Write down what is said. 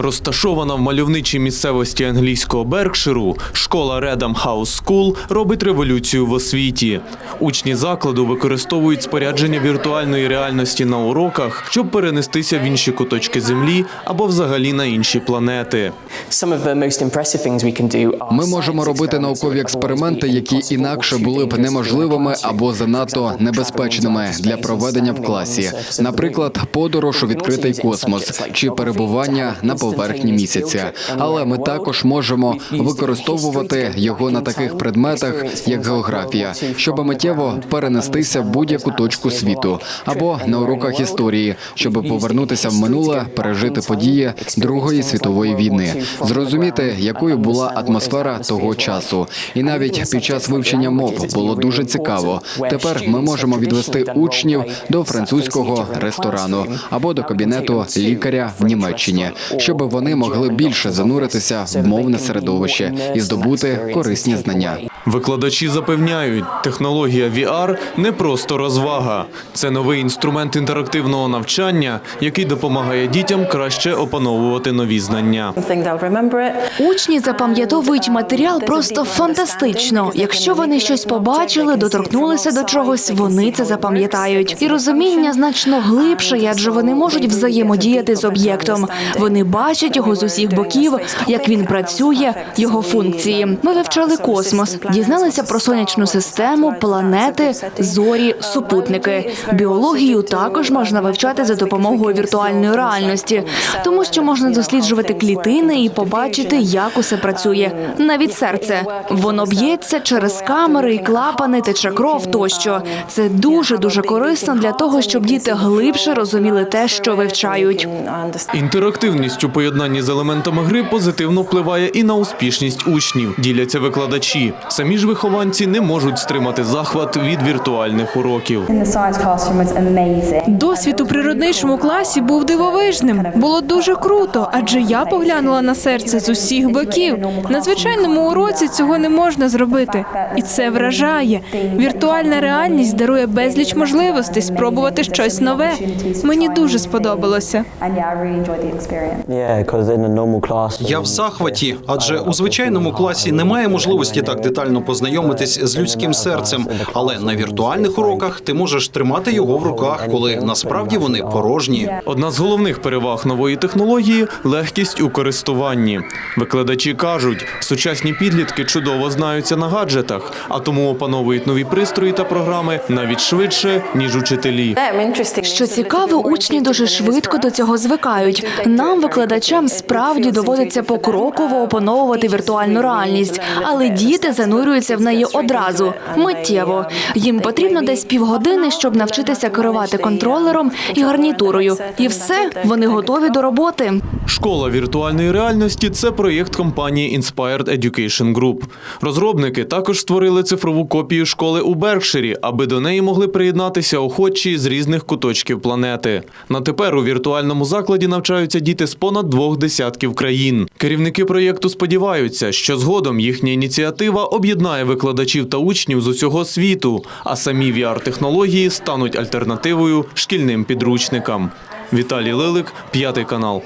Розташована в мальовничій місцевості англійського Беркширу, школа Redham House School робить революцію в освіті. Учні закладу використовують спорядження віртуальної реальності на уроках, щоб перенестися в інші куточки землі або взагалі на інші планети. Ми можемо робити наукові експерименти, які інакше були б неможливими або занадто небезпечними для проведення в класі. Наприклад, подорож у відкритий космос чи перебування на поверхні місяця. Але ми також можемо використовувати його на таких предметах, як географія, щоб миттєво перенестися в будь-яку точку світу, або на уроках історії, щоб повернутися в минуле, пережити події Другої світової війни, зрозуміти, якою була атмосфера того часу. І навіть під час вивчення мов було дуже цікаво. Тепер ми можемо відвести учнів до французького ресторану або до кабінету лікаря в Німеччині, щоб вони могли більше зануритися в мовне середовище і здобути корисні знання. Викладачі запевняють, технологія VR – не просто розвага. Це новий інструмент інтерактивного навчання, який допомагає дітям краще опановувати нові знання. Учні запам'ятовують матеріал просто фантастично. Якщо вони щось побачили, доторкнулися до чогось, вони це запам'ятають. І розуміння значно глибше, адже вони можуть взаємодіяти з об'єктом. Вони бачать його з усіх боків, як він працює, його функції. Ми вивчали космос, дізналися про сонячну систему, планети, зорі, супутники. Біологію також можна вивчати за допомогою віртуальної реальності, тому що можна досліджувати клітини і побачити, як усе працює. Навіть серце воно б'ється через камери і клапани, тече кров тощо. Це дуже дуже корисно для того, щоб діти глибше розуміли те, що вивчають. Інтерактивність у поєднанні з елементами гри позитивно впливає і на успішність учнів, діляться викладачі. Самі ж вихованці не можуть стримати захват від віртуальних уроків. Досвід у природничому класі був дивовижним. Було дуже круто, адже я поглянула на серце з усіх боків. На звичайному уроці цього не можна зробити, і це вражає. Віртуальна реальність дарує безліч можливостей спробувати щось нове. Мені дуже сподобалося. Я в захваті, адже у звичайному класі немає можливості так детально познайомитись з людським серцем. Але на віртуальних уроках ти можеш тримати його в руках, коли насправді вони порожні. Одна з головних переваг нової технології легкість у користуванні. Викладачі кажуть, сучасні підлітки чудово знаються на гаджетах, а тому опановують нові пристрої та програми навіть швидше ніж учителі. Що цікаво, учні дуже швидко до цього звикають. Нам, викладачам, справді доводиться покроково опановувати віртуальну реальність, але діти занурюються в неї одразу, миттєво. Їм потрібно десь півгодини, щоб навчитися керувати контролером і гарнітурою. І все, вони готові до роботи. Школа віртуальної реальності це проєкт компанії Inspired Education Group. Розробники також створили цифрову копію школи у Беркширі, аби до неї могли приєднатися охочі з різних куточків планети. На тепер у віртуальному закладі навчаються діти з понад двох десятків країн. Керівники проєкту сподіваються, що згодом їхня ініціатива об'єднає викладачів та учнів з усього світу, а самі VR-технології стануть альтернативою шкільним підручникам. Віталій Лилик, п'ятий канал.